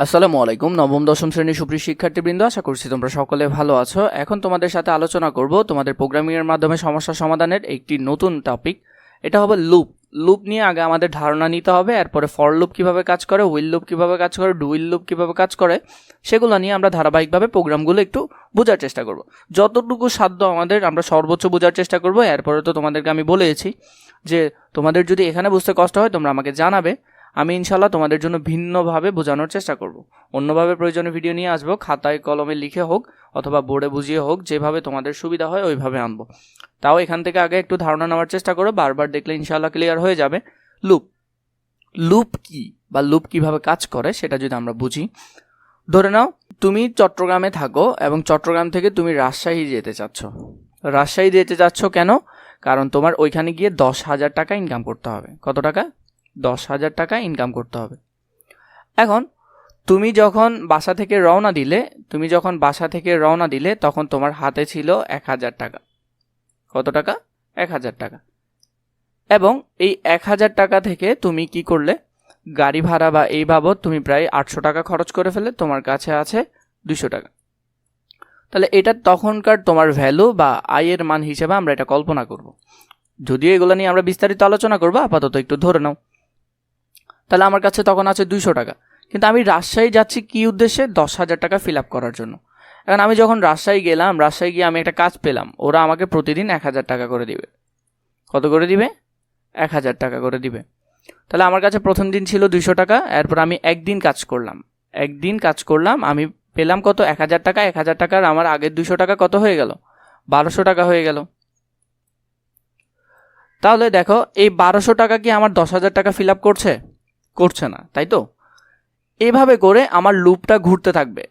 আসসালামু আলাইকুম, নবম, দশম শ্রেণির সুপ্রিয় শিক্ষার্থীবৃন্দ, আশা করছি তোমরা সকলে ভালো আছো। এখন তোমাদের সাথে আলোচনা করব তোমাদের প্রোগ্রামিংয়ের মাধ্যমে সমস্যা সমাধানের একটি নতুন টপিক এটা হবে লুপ লুপ নিয়ে আগে আমাদের ধারণা নিতে হবে, এরপরে ফর লুপ কীভাবে কাজ করে উইল লুপ কীভাবে কাজ করে ডু ডুইল লুপ কীভাবে কাজ করে, সেগুলো নিয়ে আমরা ধারাবাহিকভাবে প্রোগ্রামগুলো একটু বোঝার চেষ্টা করব। যতটুকু সাধ্য আমাদের আমরা সর্বোচ্চ বোঝার চেষ্টা করব, এরপরে তো তোমাদেরকে আমি বলেছি যে তোমাদের যদি এখানে বুঝতে কষ্ট হয় তোমরা আমাকে জানাবে। আমি ইনশাল্লাহ তোমাদের জন্য ভিন্নভাবে বোঝানোর চেষ্টা করব। অন্যভাবে প্রয়োজনীয় ভিডিও নিয়ে আসব, খাতায় কলমে লিখে হোক অথবা বোর্ডে বুঝিয়ে হোক, যেভাবে তোমাদের সুবিধা হয় ওইভাবে আনব। তাও এখান থেকে আগে একটু ধারণা নেওয়ার চেষ্টা করো, বারবার দেখলে ইনশাল্লাহ ক্লিয়ার হয়ে যাবে। লুপ। লুপ কি বা লুপ কীভাবে কাজ করে সেটা যদি আমরা বুঝি। ধরে নাও, তুমি চট্টগ্রামে থাকো এবং চট্টগ্রাম থেকে তুমি রাজশাহী যেতে চাচ্ছ। রাজশাহী যেতে চাচ্ছ কেন? কারণ তোমার ওইখানে গিয়ে দশ হাজার টাকা ইনকাম করতে হবে। কত টাকা? দশ হাজার টাকা ইনকাম করতে হবে। এখন, তুমি যখন বাসা থেকে রওনা দিলে, তুমি যখন বাসা থেকে রওনা দিলে, তখন তোমার হাতে ছিল এক হাজার টাকা। কত টাকা? এক হাজার টাকা। এবং এই এক হাজার টাকা থেকে তুমি কি করলে? গাড়ি ভাড়া বা এই বাবদ তুমি প্রায় আটশো টাকা খরচ করে ফেলে, তোমার কাছে আছে দুশো টাকা। তাহলে এটা তখনকার তোমার ভ্যালু বা আয়ের মান হিসেবে আমরা এটা কল্পনা করব। যদিও এগুলো নিয়ে আমরা বিস্তারিত আলোচনা করব, আপাতত একটু ধরে নাও। তাহলে আমার কাছে তখন আছে দুইশো টাকা। কিন্তু আমি রাজশাহী যাচ্ছি কি উদ্দেশ্যে? দশ হাজার টাকা ফিল আপ করার জন্য। এখন আমি যখন রাজশাহী গেলাম, রাজশাহী গিয়ে আমি একটা কাজ পেলাম। ওরা আমাকে প্রতিদিন এক হাজার টাকা করে দিবে। কত করে দিবে? এক হাজার টাকা করে দিবে। তাহলে আমার কাছে প্রথম দিন ছিল দুইশো টাকা, এরপর আমি একদিন কাজ করলাম। একদিন কাজ করলাম, আমি পেলাম কত? এক হাজার টাকা, এক হাজার টাকার আমার আগের দুশো টাকা কত হয়ে গেল? বারোশো টাকা হয়ে গেল। তাহলে দেখো, এই বারোশো টাকা কি আমার দশ হাজার টাকা ফিল আপ করছে? করছে না, তাই তো? এভাবে করে আমার লুপটা ঘুরতে থাকবে।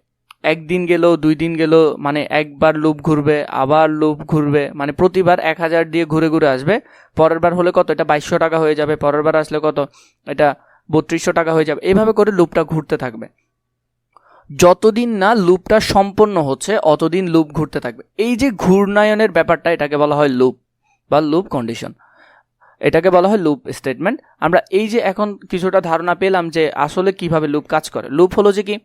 একদিন গেল দুই দিন গেল মানে একবার লুপ ঘুরবে, আবার লুপ ঘুরবে মানে প্রতিবার এক হাজার দিয়ে ঘুরে ঘুরে আসবে। পরের বার হলে কত? এটা বাইশশো টাকা হয়ে যাবে, পরের বার আসলে কত? এটা বত্রিশশো টাকা হয়ে যাবে। এভাবে করে লুপটা ঘুরতে থাকবে। যতদিন না লুপটা সম্পন্ন হচ্ছে, অতদিন লুপ ঘুরতে থাকবে। এই যে ঘূর্ণায়নের ব্যাপারটা এটাকে বলা হয় লুপ বা লুপ কন্ডিশন। এটাকে বলা হয় লুপ স্টেটমেন্ট আমরা এই যে এখন কিছুটা ধারণা পেলাম যে আসলে কীভাবে লুপ কাজ করে। লুপ হলো যে কি,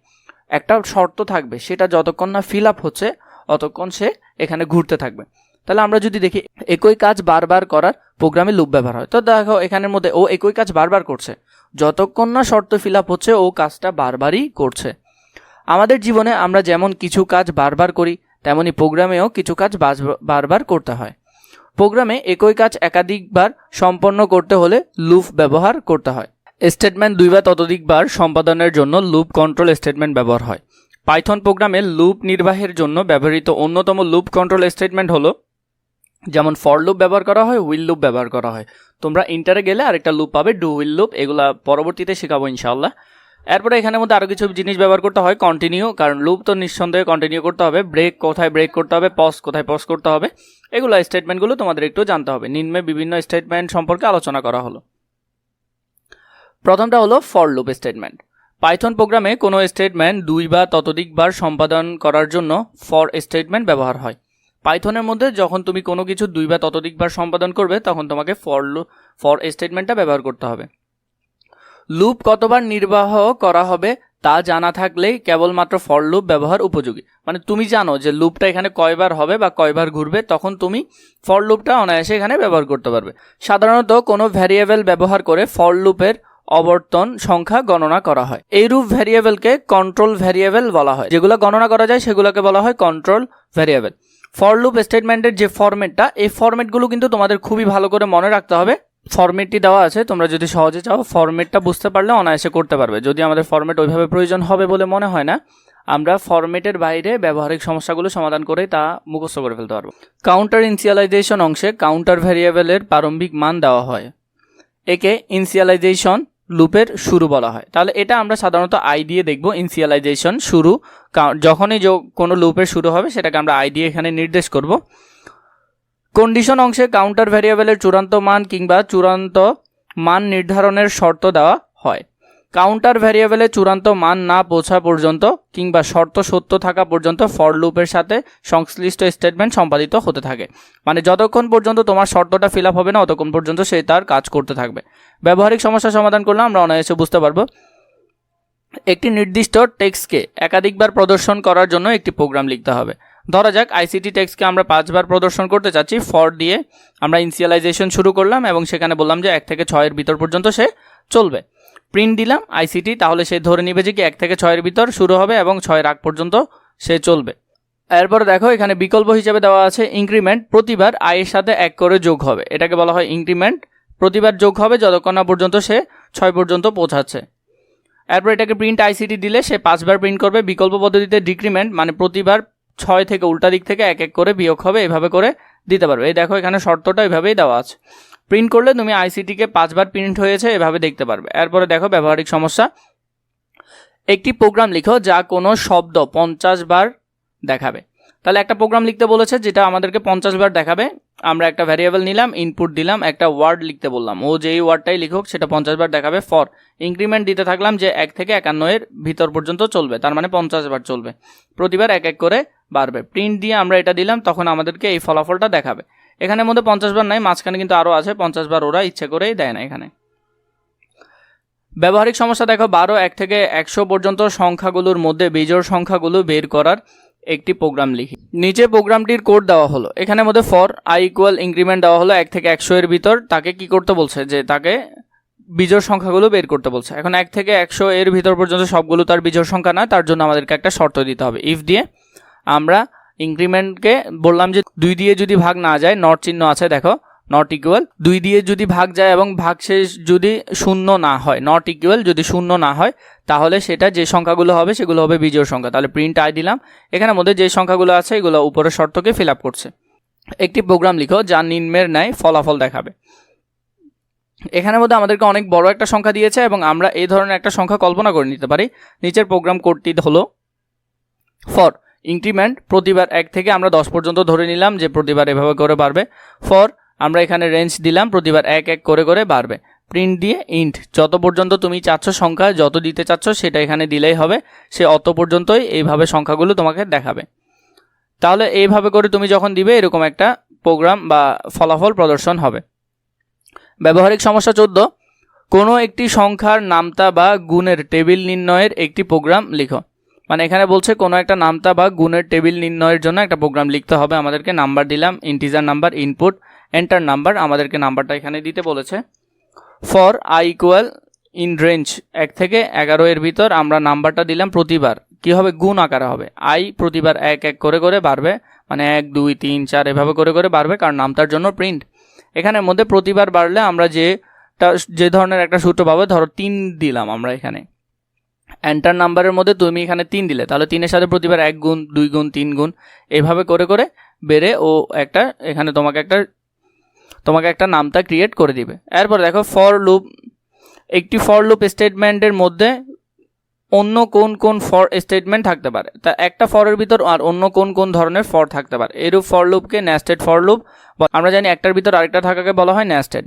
একটা শর্ত থাকবে, সেটা যতক্ষণ না ফিল আপ হচ্ছে, অতক্ষণ সে এখানে ঘুরতে থাকবে। তাহলে আমরা যদি দেখি, একই কাজ বারবার করার প্রোগ্রামে লুপ ব্যবহার হয়। তো দেখো, এখানের মধ্যে ও একই কাজ বারবার করছে। যতক্ষণ না শর্ত ফিল আপ হচ্ছে, ও কাজটা বারবারই করছে। আমাদের জীবনে আমরা যেমন কিছু কাজ বারবার করি, তেমনি প্রোগ্রামেও কিছু কাজ বারবার করতে হয়। প্রোগ্রামে একই কাজ একাধিকবার সম্পন্ন করতে হলে লুপ ব্যবহার করতে হয়। স্টেটমেন্ট দুই বা ততোধিকবার সম্পাদনের জন্য লুপ কন্ট্রোল স্টেটমেন্ট ব্যবহার হয়। পাইথন প্রোগ্রামে লুপ নির্বাহের জন্য ব্যবহৃত অন্যতম লুপ কন্ট্রোল স্টেটমেন্ট হলো, যেমন ফর লুপ ব্যবহার করা হয় উইল লুপ ব্যবহার করা হয়। তোমরা ইন্টারে গেলে আরেকটা লুপ পাবে ডু উইল লুপ এগুলা পরবর্তীতে শেখাবো ইনশাল্লাহ এরপরে এখানের মধ্যে আরও কিছু জিনিস ব্যবহার করতে হয় কন্টিনিউ কারণ লুপ তো নিঃসন্দেহে কন্টিনিউ করতে হবে। ব্রেক কোথায় ব্রেক করতে হবে পজ কোথায় পজ করতে হবে। এগুলো স্টেটমেন্টগুলো তোমাদের একটু জানতে হবে। নিম্নে বিভিন্ন স্টেটমেন্ট সম্পর্কে আলোচনা করা হলো। প্রথমটা হলো ফর লুপ স্টেটমেন্ট পাইথন প্রোগ্রামে কোনো স্টেটমেন্ট দুই বা ততোধিকবার সম্পাদন করার জন্য ফর স্টেটমেন্ট ব্যবহার হয়। পাইথনের মধ্যে যখন তুমি কোনো কিছু দুই বা ততোধিকবার সম্পাদন করবে, তখন তোমাকে ফর ফর স্টেটমেন্টটা ব্যবহার করতে হবে। লুপ কতবার নির্বাহ করা হবে তা জানা থাকলেই কেবলমাত্র ফর লুপ ব্যবহার উপযোগী। মানে তুমি জানো যে লুপটা এখানে কয়বার হবে বা কয়বার ঘুরবে, তখন তুমি ফর লুপটা অনায়াসে এখানে ব্যবহার করতে পারবে। সাধারণত কোনো ভ্যারিয়েবল ব্যবহার করে ফর লুপের অবর্তন সংখ্যা গণনা করা হয়। এইরূপ ভ্যারিয়েবলকে কন্ট্রোল ভ্যারিয়েবল বলা হয়। যেগুলো গণনা করা যায়, সেগুলোকে বলা হয় কন্ট্রোল ভ্যারিয়েবল ফর লুপ স্টেটমেন্টের যে ফরম্যাটটা এই ফরম্যাটগুলো কিন্তু তোমাদের খুবই ভালো করে মনে রাখতে হবে। ফরম্যাটটি দেওয়া আছে, তোমরা যদি সহজে চাও ফরম্যাটটা বুঝতে পারলে অনায়াসে করতে পারবে। যদি আমাদের ফরম্যাট ওইভাবে প্রয়োজন হবে বলে মনে হয় না, আমরা ফরম্যাটের বাইরে ব্যবহারিক সমস্যাগুলো সমাধান করে তা মুখস্থ করে ফেলতে পারব। কাউন্টার ইনসিয়ালাইজেশন অংশে কাউন্টার ভ্যারিয়েবলের প্রারম্ভিক মান দেওয়া হয়। একে ইনসিয়ালাইজেশন লুপের শুরু বলা হয়। তাহলে এটা আমরা সাধারণত আই দিয়ে দেখব ইনসিয়ালাইজেশন শুরু। যখনই কোনো লুপের শুরু হবে, সেটাকে আমরা আই দিয়ে এখানে নির্দেশ করব। কন্ডিশন অংশে কাউন্টার ভ্যারিয়েবলের চূড়ান্ত মান কিংবা চূড়ান্ত মান নির্ধারণের শর্ত দেওয়া হয়। কাউন্টার ভ্যারিয়েবলে চূড়ান্ত মান না পৌঁছা পর্যন্ত কিংবা শর্ত সত্য থাকা পর্যন্ত ফর লুপের সাথে সংশ্লিষ্ট স্টেটমেন্ট সম্পাদিত হতে থাকে। মানে যতক্ষণ পর্যন্ত তোমার শর্তটা ফিল হবে না ততক্ষণ পর্যন্ত সে তার কাজ করতে থাকবে। ব্যবহারিক সমস্যা সমাধান করলে আমরা অনায়াসে বুঝতে পারব। একটি নির্দিষ্ট টেক্সটকে একাধিকবার প্রদর্শন করার জন্য একটি প্রোগ্রাম লিখতে হবে। ধরা যাক আইসিটি টেক্সটকে আমরা পাঁচবার প্রদর্শন করতে চাচ্ছি ফর দিয়ে আমরা ইনিশিয়ালাইজেশন শুরু করলাম এবং সেখানে বললাম যে এক থেকে ছয়ের ভিতর পর্যন্ত সে চলবে। প্রিন্ট দিলাম আইসিটি তাহলে সে ধরে নিবে যে কি এক থেকে ছয়ের ভিতর শুরু হবে এবং ছয়ের আগ পর্যন্ত সে চলবে। এরপর দেখো, এখানে বিকল্প হিসেবে দেওয়া আছে ইনক্রিমেন্ট প্রতিবার আয়ের সাথে এক করে যোগ হবে। এটাকে বলা হয় ইনক্রিমেন্ট প্রতিবার যোগ হবে যতক্ষণ না পর্যন্ত সে ছয় পর্যন্ত পৌঁছাচ্ছে। এরপর এটাকে প্রিন্ট আইসিটি দিলে সে পাঁচবার প্রিন্ট করবে। বিকল্প পদ্ধতিতে ডিক্রিমেন্ট মানে প্রতিবার ছয় থেকে উল্টা দিক থেকে এক এক করে বিয়োগ হবে, এভাবে করে দিতে পারবে। এই দেখো, এখানে শর্তটা এভাবেই দেওয়া আছে। প্রিন্ট করলে তুমি আইসিটিকে পাঁচবার প্রিন্ট হয়েছে, এভাবে দেখতে পারবে। এরপরে দেখো ব্যবহারিক সমস্যা। একটি প্রোগ্রাম লিখো যা কোনো শব্দ পঞ্চাশ বার দেখাবে। তাহলে একটা প্রোগ্রাম লিখতে বলেছে যেটা আমাদেরকে পঞ্চাশ বার দেখাবে। আমরা একটা ভ্যারিয়েবল নিলাম ইনপুট দিলাম, একটা ওয়ার্ড লিখতে বললাম। ও যেই ওয়ার্ডটাই লিখুক, সেটা পঞ্চাশ বার দেখাবে ফর ইনক্রিমেন্ট দিতে থাকলাম যে এক থেকে একান্ন এর ভিতর পর্যন্ত চলবে, তার মানে পঞ্চাশ বার চলবে। প্রতিবার এক এক করে বাড়বে। প্রিন্ট দিয়ে আমরা এটা দিলাম, তখন আমাদেরকে এই ফলাফলটা দেখাবে। এখানে মধ্যে পঞ্চাশ বার নাই, মাঝখানে কিন্তু আরও আছে, পঞ্চাশ বার ওরা ইচ্ছে করেই দেয় না এখানে। ব্যবহারিক সমস্যা দেখো, বারো, এক থেকে একশো পর্যন্ত সংখ্যাগুলোর মধ্যে বিজোড় সংখ্যাগুলো বের করার একটি প্রোগ্রাম লিখি। নিচে প্রোগ্রামটির কোড দেওয়া হলো। এখানে মধ্যে ফর আই ইকুয়াল ইনক্রিমেন্ট দেওয়া হলো, এক থেকে একশো এর ভিতর। তাকে কি করতে বলছে? যে তাকে বিজোড় সংখ্যাগুলো বের করতে বলছে। এখন এক থেকে একশো এর ভিতর পর্যন্ত সবগুলো তার বিজোড় সংখ্যা না তার জন্য আমাদেরকে একটা শর্ত দিতে হবে। ইফ দিয়ে আমরা ইনক্রিমেন্টকে বললাম যে দুই দিয়ে যদি ভাগ না যায় নট চিহ্ন আছে, দেখো নট ইকুয়াল দুই দিয়ে যদি ভাগ যায় এবং ভাগ শেষ যদি শূন্য না হয় নট ইকুয়াল যদি শূন্য না হয়, তাহলে সেটা যে সংখ্যাগুলো হবে সেগুলো হবে বিজোড় সংখ্যা। তাহলে প্রিন্ট আই দিলাম, এখানের মধ্যে যে সংখ্যাগুলো আছে এগুলো উপরের শর্তকে ফিল আপ করছে। একটি প্রোগ্রাম লিখো যা নিম্নের ন্যায় ফলাফল দেখাবে। এখানের মধ্যে আমাদেরকে অনেক বড় একটা সংখ্যা দিয়েছে এবং আমরা এই ধরনের একটা সংখ্যা কল্পনা করে নিতে পারি। নিচের প্রোগ্রাম কোডটি হলো ফর ইনক্রিমেন্ট প্রতিবার এক থেকে আমরা দশ পর্যন্ত ধরে নিলাম যে প্রতিবার এভাবে করে বাড়বে। ফর আমরা এখানে রেঞ্জ দিলাম, প্রতিবার এক এক করে করে বাড়বে। প্রিন্ট দিয়ে ইন্ট যত পর্যন্ত তুমি চাচ্ছ সংখ্যা, যত দিতে চাচ্ছ সেটা এখানে দিলেই হবে। সে অত পর্যন্তই এইভাবে সংখ্যাগুলো তোমাকে দেখাবে। তাহলে এইভাবে করে তুমি যখন দিবে, এরকম একটা প্রোগ্রাম বা ফলাফল প্রদর্শন হবে। ব্যবহারিক সমস্যা চোদ্দ, কোনো একটি সংখ্যার নামতা বা গুণের টেবিল নির্ণয়ের একটি প্রোগ্রাম লিখো। মানে এখানে বলছে কোনো একটা নামতা বা গুণের টেবিল নির্ণয়ের জন্য একটা প্রোগ্রাম লিখতে হবে। আমাদেরকে নাম্বার দিলাম integer number input enter number আমাদেরকে নাম্বারটা এখানে দিতে বলেছে। For I equal in range এক থেকে এগারো এর ভিতর আমরা নাম্বারটা দিলাম প্রতিবার। কি হবে? গুণ আকারে হবে। আই প্রতিবার এক এক করে করে বাড়বে। মানে এক, দুই, তিন, চার এভাবে করে করে বাড়বে, কারণ নামতার জন্য প্রিন্ট এখানের মধ্যে প্রতিবার বাড়লে আমরা যেটা যে ধরনের একটা সূত্র পাবো, ধরো তিন দিলাম আমরা এখানে। এন্টার নাম্বারের মধ্যে তুমি এখানে তিন দিলে। তাহলে তিনের সাথে প্রতিবার এক গুণ, দুই গুণ, তিন গুণ, এভাবে করে করে বেড়ে ও একটা এখানে তোমাকে একটা তোমাকে একটা নামতা ক্রিয়েট করে দিবে। এরপর দেখো ফর লুপ একটি ফর লুপ স্টেটমেন্টের মধ্যে অন্য কোন কোন ফর স্টেটমেন্ট থাকতে পারে। তা একটা ফরের ভিতর আর অন্য কোন কোন ধরনের ফর থাকতে পারে। এরূপ ফর লুপকে নেস্টেড ফর লুপ আমরা জানি একটার ভিতর আরেকটা থাকাকে বলা হয় নেস্টেড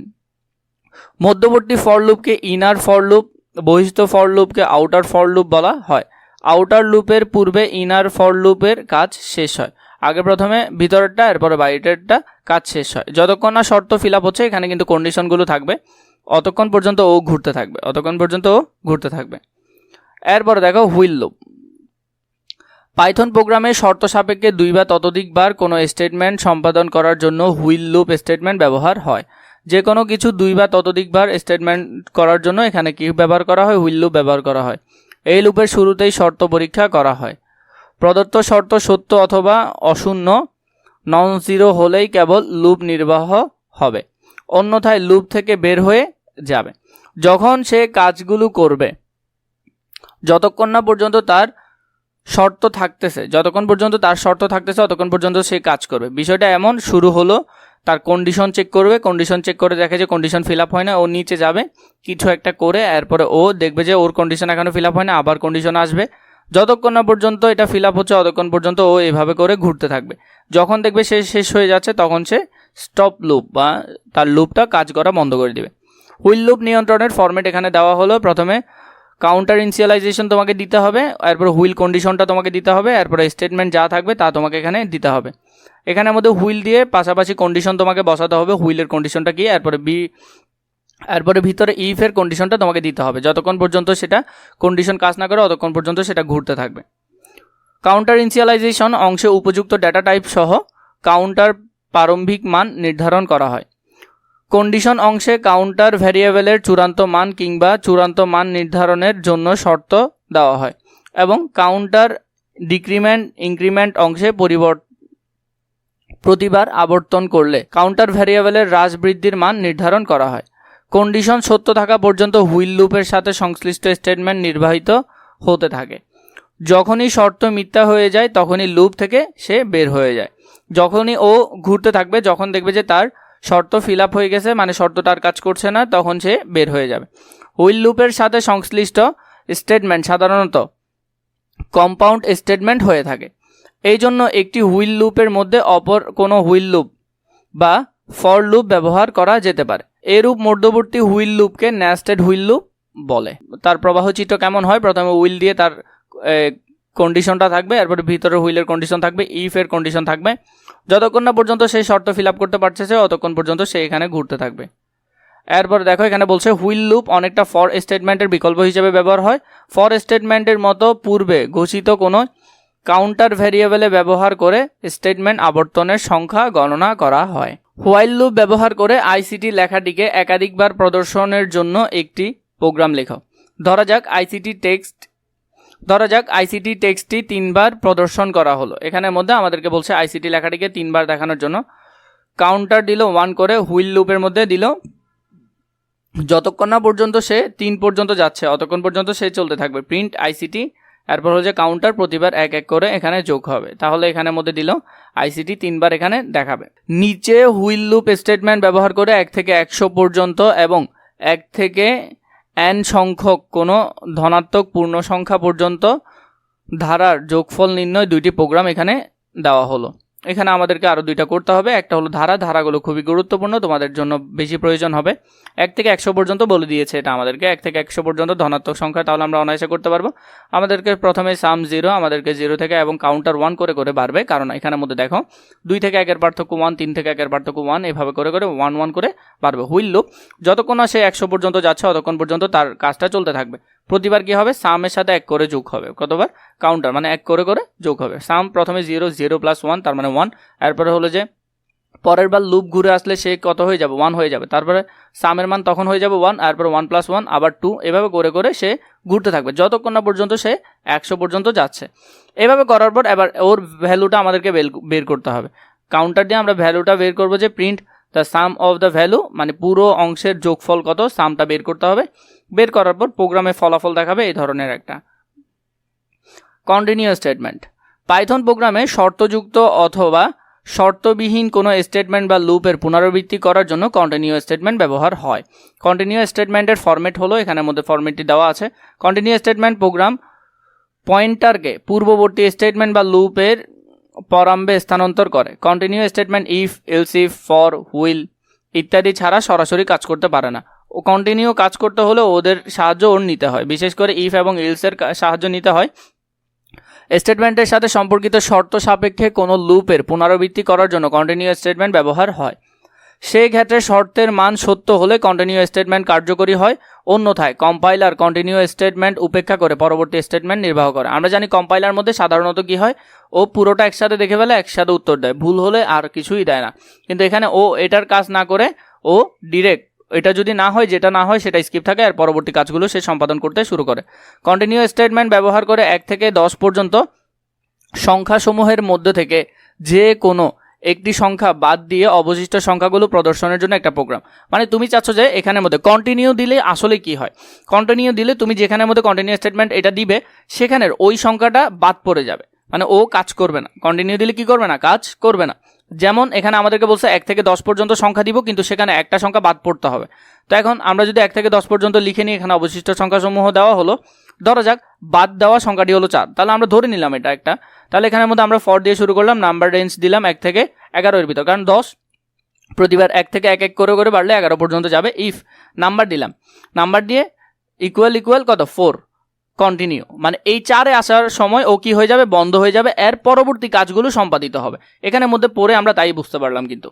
মধ্যবর্তী ফর লুপকে ইনার ফর লুপ বহিস্থ ফর লুপকে আউটার ফর লুপ বলা হয়। আউটার লুপের পূর্বে ইনার ফর লুপের কাজ শেষ হয়। আগে প্রথমে ভিতরেরটা, এরপরে বাইরেরটা কাজ শেষ হয়। যতক্ষণ না শর্ত ফিল আপ হচ্ছে, এখানে কিন্তু কন্ডিশনগুলো থাকবে। অতক্ষণ পর্যন্ত ও ঘুরতে থাকবে। অতক্ষণ পর্যন্ত ও ঘুরতে থাকবে। এরপরে দেখো হুইল লুপ পাইথন প্রোগ্রামে শর্ত সাপেক্ষে দুই বা ততোধিকবার কোনো স্টেটমেন্ট সম্পাদন করার জন্য হুইল লুপ স্টেটমেন্ট ব্যবহার হয়। যে কোনো কিছু দুই বা ততোধিকবার স্টেটমেন্ট করার জন্য এখানে কি ব্যবহার করা হয়? হুইল লুপ ব্যবহার করা হয়। এই লুপের শুরুতেই শর্ত পরীক্ষা করা হয়। প্রদত্ত শর্ত সত্য অথবা অশূন্য নন জিরো হলেই কেবল লুপ নির্বাহ হবে। অন্যথায় লুপ থেকে বের হয়ে যাবে। যখন সে কাজগুলো করবে, যতক্ষণ না পর্যন্ত তার শর্ত থাকতেছে। যতক্ষণ পর্যন্ত তার শর্ত থাকতেছে ততক্ষণ পর্যন্ত সে কাজ করবে। বিষয়টা এমন, শুরু হলো, তার কন্ডিশন চেক করবে কন্ডিশন চেক করে দেখে যে কন্ডিশন ফিল আপ হয় না, ও নিচে যাবে, কিছু একটা করে, এরপরে ও দেখবে যে ওর কন্ডিশন এখনও ফিল আপ হয় না, আবার কন্ডিশন আসবে। যতক্ষণ না পর্যন্ত এটা ফিল আপ হচ্ছে ততক্ষণ পর্যন্ত ও এভাবে করে ঘুরতে থাকবে। যখন দেখবে সে শেষ হয়ে যাচ্ছে, তখন সে স্টপ লুপ বা তার লুপটা কাজ করা বন্ধ করে দেবে। হুইল লুপ নিয়ন্ত্রণের ফরম্যাট এখানে দেওয়া হলো, প্রথমে কাউন্টার ইনিশিয়ালাইজেশন তোমাকে দিতে হবে, এরপর হুইল কন্ডিশনটা তোমাকে দিতে হবে, এরপরে স্টেটমেন্ট যা থাকবে তা তোমাকে এখানে দিতে হবে। এখানে মধ্যে হুইল দিয়ে পাশাপাশি কন্ডিশন তোমাকে বসাতে হবে হুইলের কন্ডিশনটা কি, এরপরে বি এরপরে ভিতরে ইফের কন্ডিশনটা তোমাকে দিতে হবে, যতক্ষণ পর্যন্ত সেটা কন্ডিশন কাজ না করে ততক্ষণ পর্যন্ত সেটা ঘুরতে থাকবে। কাউন্টার ইনিশিয়ালাইজেশন অংশে উপযুক্ত ডেটা টাইপ সহ কাউন্টার প্রারম্ভিক মান নির্ধারণ করা হয়। কন্ডিশন অংশে কাউন্টার ভ্যারিয়েবলের চূড়ান্ত মান কিংবা চূড়ান্ত মান নির্ধারণের জন্য শর্ত দেওয়া হয় এবং কাউন্টার ডিক্রিমেন্ট ইনক্রিমেন্ট অংশে পরিবর্তন প্রতিবার আবর্তন করলে কাউন্টার ভ্যারিয়েবলের হ্রাস বৃদ্ধির মান নির্ধারণ করা হয়। কন্ডিশন সত্য থাকা পর্যন্ত হুইল লুপের সাথে সংশ্লিষ্ট স্টেটমেন্ট নির্বাহিত হতে থাকে। যখনই শর্ত মিথ্যা হয়ে যায়, তখনই লুপ থেকে সে বের হয়ে যায়। যখনই ও ঘুরতে থাকবে, যখন দেখবে যে তার শর্ত ফিল আপ হয়ে গেছে মানে শর্তটার কাজ করছে না, তখন সে বের হয়ে যাবে। হুইল লুপের সাথে সংশ্লিষ্ট স্টেটমেন্ট সাধারণত কম্পাউন্ড স্টেটমেন্ট হয়ে থাকে। এই জন্য একটি হুইল লুপের মধ্যে অপর কোনো হুইল লুপ বা ফর লুপ ব্যবহার করা যেতে পারে। এরূপ মধ্যবর্তী হুইল লুপকে ন্যাস্টেড হুইল লুপ বলে। তার প্রবাহ চিত্র কেমন হয়? প্রথমে হুইল দিয়ে তার কন্ডিশনটা থাকবে, এরপরে ভিতরে হুইলের কন্ডিশন থাকবে ইফের কন্ডিশন থাকবে। যতক্ষণ না পর্যন্ত সেই শর্ত ফিল আপ করতে পারছে সে ততক্ষণ পর্যন্ত সে এখানে ঘুরতে থাকবে। এরপর দেখো, এখানে বলছে হুইল লুপ অনেকটা ফর স্টেটমেন্টের বিকল্প হিসেবে ব্যবহার হয়। ফর স্টেটমেন্টের মতো পূর্বে ঘোষিত কোনো কাউন্টার ভ্যারিয়েবলে ব্যবহার করে স্টেটমেন্ট আবর্তনের সংখ্যা গণনা করা হয়। হোয়াইল লুপ ব্যবহার করে আইসিটি লেখাটিকে একাধিকবার প্রদর্শনের জন্য একটি প্রোগ্রাম লেখো। ধরা যাক আইসিটি টেক্সট ধরা যাক আইসিটি টেক্সটটি তিনবার প্রদর্শন করা হলো। এখানের মধ্যে আমাদেরকে বলছে আইসিটি লেখাটিকে তিনবার দেখানোর জন্য। কাউন্টার দিল ওয়ান করে হুইল লুপের মধ্যে দিল। যতক্ষণ না পর্যন্ত সে তিন পর্যন্ত যাচ্ছে, অতক্ষণ পর্যন্ত সে চলতে থাকবে। প্রিন্ট আইসিটি এরপর হচ্ছে কাউন্টার প্রতিবার এক এক করে এখানে যোগ হবে। তাহলে এখানের মধ্যে দিল আইসিটি তিনবার এখানে দেখাবে। নিচে হুইল লুপ স্টেটমেন্ট ব্যবহার করে এক থেকে একশো পর্যন্ত এবং এক থেকে এন সংখ্যক কোনো ধনাত্মক পূর্ণ সংখ্যা পর্যন্ত ধারার যোগফল নির্ণয় দুইটি প্রোগ্রাম এখানে দেওয়া হলো। এখানে আমাদেরকে আরও দুইটা করতে হবে। একটা হলো ধারা। ধারাগুলো খুবই গুরুত্বপূর্ণ, তোমাদের জন্য বেশি প্রয়োজন হবে। এক থেকে একশো পর্যন্ত বলে দিয়েছে এটা আমাদেরকে। এক থেকে একশো পর্যন্ত ধনাত্মক সংখ্যা, তাহলে আমরা অনায়াসে করতে পারব। আমাদেরকে প্রথমে সাম জিরো আমাদেরকে জিরো থেকে এবং কাউন্টার ওয়ান করে করে বাড়বে। কারণ এখানের মধ্যে দেখো, দুই থেকে একের পার্থক্য ওয়ান তিন থেকে একের পার্থক্য ওয়ান এভাবে করে করে ওয়ান ওয়ান করে বাড়বে। হুইল লুপ, যতক্ষণ না সে একশো পর্যন্ত যাচ্ছে ততক্ষণ পর্যন্ত তার কাজটা চলতে থাকবে। প্রতিবার কি হবে? সামের সাথে এক করে যোগ হবে। কতবার? কাউন্টার মানে এক করে করে যোগ হবে। সাম প্রথমে জিরো জিরো প্লাস ওয়ান তার মানে ওয়ান এরপরে হলো যে, পরের বার লুপ ঘুরে আসলে সে কত হয়ে যাবে? ওয়ান হয়ে যাবে। তারপরে সামের মান তখন হয়ে যাবে ওয়ান এরপরে ওয়ান প্লাস ওয়ান আবার টু এভাবে করে করে সে ঘুরতে থাকবে। যতক্ষণ না পর্যন্ত সে একশো পর্যন্ত যাচ্ছে। এভাবে করার পর এবার ওর ভ্যালুটা আমাদেরকে বের করতে হবে। কাউন্টার দিয়ে আমরা ভ্যালুটা বের করব যে print the sum of the value মানে পুরো অংশের যোগফল কত? সামটা বের করতে হবে। বের করার পর প্রোগ্রামে ফলাফল দেখাবে এই ধরনের একটা। কন্টিনিউ স্টেটমেন্ট পাইথন প্রোগ্রামে শর্তযুক্ত অথবা শর্তবিহীন কোনো স্টেটমেন্ট বা লুপের পুনরাবৃত্তি করার জন্য কন্টিনিউ স্টেটমেন্ট ব্যবহার হয়। কন্টিনিউ স্টেটমেন্টের ফরম্যাট হলো, এখানের মধ্যে ফরম্যাটটি দেওয়া আছে। কন্টিনিউ স্টেটমেন্ট প্রোগ্রাম পয়েন্টারকে পূর্ববর্তী স্টেটমেন্ট বা লুপের পরাম্বে স্থানান্তর করে। Continue statement if elif for while ইত্যাদি ছাড়া সরাসরি কাজ করতে পারে না। কন্টিনিউ কাজ করতে হলে ওদের সাহায্য ওর নিতে হয়। বিশেষ করে ইফ এবং ইলসের সাহায্য নিতে হয়। স্টেটমেন্টের সাথে সম্পর্কিত শর্ত সাপেক্ষে কোনো লুপের পুনরাবৃত্তি করার জন্য কন্টিনিউ স্টেটমেন্ট ব্যবহার হয়। সেই ক্ষেত্রে শর্তের মান সত্য হলে কন্টিনিউ স্টেটমেন্ট কার্যকরী হয়। অন্যথায় কম্পাইলার কন্টিনিউ স্টেটমেন্ট উপেক্ষা করে পরবর্তী স্টেটমেন্ট নির্বাহ করে। আমরা জানি কম্পাইলার মধ্যে সাধারণত কি হয়? ও পুরোটা একসাথে দেখে ফেলে, একসাথে উত্তর দেয়। ভুল হলে আর কিছুই দেয় না। কিন্তু এখানে ও এটার কাজ না করে ও ডিরেক্ট এটা যদি না হয়, যেটা না হয়, সেটা স্কিপ থাকে আর পরবর্তী কাজগুলো সে সম্পাদন করতে শুরু করে। কন্টিনিউ স্টেটমেন্ট ব্যবহার করে এক থেকে দশ পর্যন্ত সংখ্যাসমূহের মধ্যে থেকে যে কোনো একটি সংখ্যা বাদ দিয়ে অবশিষ্ট সংখ্যাগুলো প্রদর্শনের জন্য একটা প্রোগ্রাম মানে তুমি চাচ্ছ যে এখানের মধ্যে কন্টিনিউ দিলে আসলে কি হয়? কন্টিনিউ দিলে তুমি যেখানের মধ্যে কন্টিনিউ স্টেটমেন্ট এটা দিবে, সেখানের ওই সংখ্যাটা বাদ পড়ে যাবে। মানে ও কাজ করবে না। কন্টিনিউ দিলে কি করবে না? কাজ করবে না। যেমন এখানে আমাদেরকে বলছে এক থেকে দশ পর্যন্ত সংখ্যা দিব, কিন্তু সেখানে একটা সংখ্যা বাদ পড়তে হবে। তো এখন আমরা যদি এক থেকে দশ পর্যন্ত লিখে নিই, এখানে অবশিষ্ট সংখ্যাসমূহ দেওয়া হলো। ধরা যাক, বাদ দেওয়া সংখ্যাটি হলো চার। তাহলে আমরা ধরে নিলাম এটা একটা। তাহলে এখানের মধ্যে আমরা ফর দিয়ে শুরু করলাম নাম্বার রেঞ্জ দিলাম এক থেকে এগারোর ভিতর। কারণ দশ, প্রতিবার এক থেকে এক এক করে করে বাড়লে এগারো পর্যন্ত যাবে। ইফ নাম্বার দিলাম। নাম্বার দিয়ে ইকুয়াল ইকুয়াল কত? ফোর কন্টিনিউ মানে এই চারে আসার সময় ও কি হয়ে যাবে? বন্ধ হয়ে যাবে। এর পরবর্তী কাজগুলো সম্পাদিত হবে। এখানের মধ্যে পড়ে আমরা তাই বুঝতে পারলাম কিন্তু।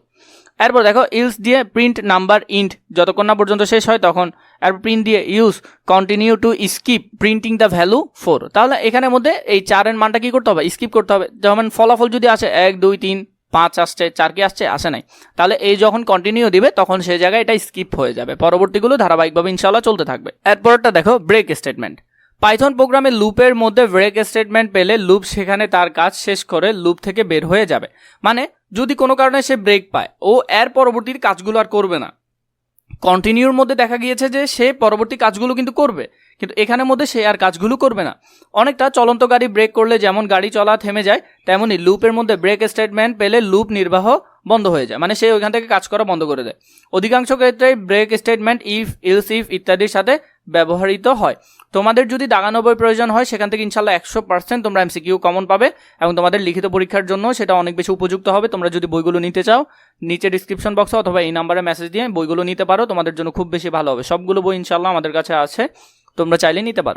এরপর দেখো ইলস দিয়ে প্রিন্ট নাম্বার ইন্ট যতক্ষণ না পর্যন্ত শেষ হয় তখন এরপর প্রিন্ট দিয়ে use continue to skip printing the value four তাহলে এখানের মধ্যে এই চারের মানটা কি করতে হবে? স্কিপ করতে হবে। যেমন ফলাফল যদি আসে এক, দুই, তিন, পাঁচ আসছে, চার কি আসছে? আসে নাই। তাহলে এই যখন কন্টিনিউ দিবে, তখন সেই জায়গায় এটা স্কিপ হয়ে যাবে। পরবর্তীগুলো ধারাবাহিকভাবে ইনশাল্লাহ চলতে থাকবে। এরপরটা দেখো ব্রেক স্টেটমেন্ট পাইথন প্রোগ্রামে লুপের মধ্যে ব্রেক স্টেটমেন্ট পেলে লুপ সেখানে তার কাজ শেষ করে লুপ থেকে বের হয়ে যাবে। মানে যদি কোনো কারণে সে ব্রেক পায়, ও এর পরবর্তীর কাজগুলো আর করবে না। কন্টিনিউর মধ্যে দেখা গিয়েছে যে সে পরবর্তী কাজগুলো কিন্তু করবে, কিন্তু এখানের মধ্যে সে আর কাজগুলো করবে না। অনেকটা চলন্ত গাড়ি ব্রেক করলে যেমন গাড়ি চলা থেমে যায় তেমনই লুপের মধ্যে ব্রেক স্টেটমেন্ট পেলে লুপ নির্বাহ বন্ধ হয়ে যায়। মানে সে ওইখান থেকে কাজ করা বন্ধ করে দেয়। অধিকাংশ ক্ষেত্রে break statement if else if ইত্যাদির সাথে ব্যবহৃত হয়। তোমাদের যদি দাগানো বই প্রয়োজন হয়, সেখান থেকে ইনশাল্লাহ একশো পার্সেন্ট তোমরা এমসিকিউ কমন পাবে এবং তোমাদের লিখিত পরীক্ষার জন্য সেটা অনেক বেশি উপযুক্ত হবে। তোমরা যদি বইগুলো নিতে চাও, নিচে ডিসক্রিপশন বক্সে অথবা এই নাম্বারে মেসেজ দিয়ে বইগুলো নিতে পারো, তোমাদের জন্য খুব বেশি ভালো হবে। সবগুলো বই ইনশাল্লাহ আমাদের কাছে আছে, তোমরা চাইলে নিতে পারো।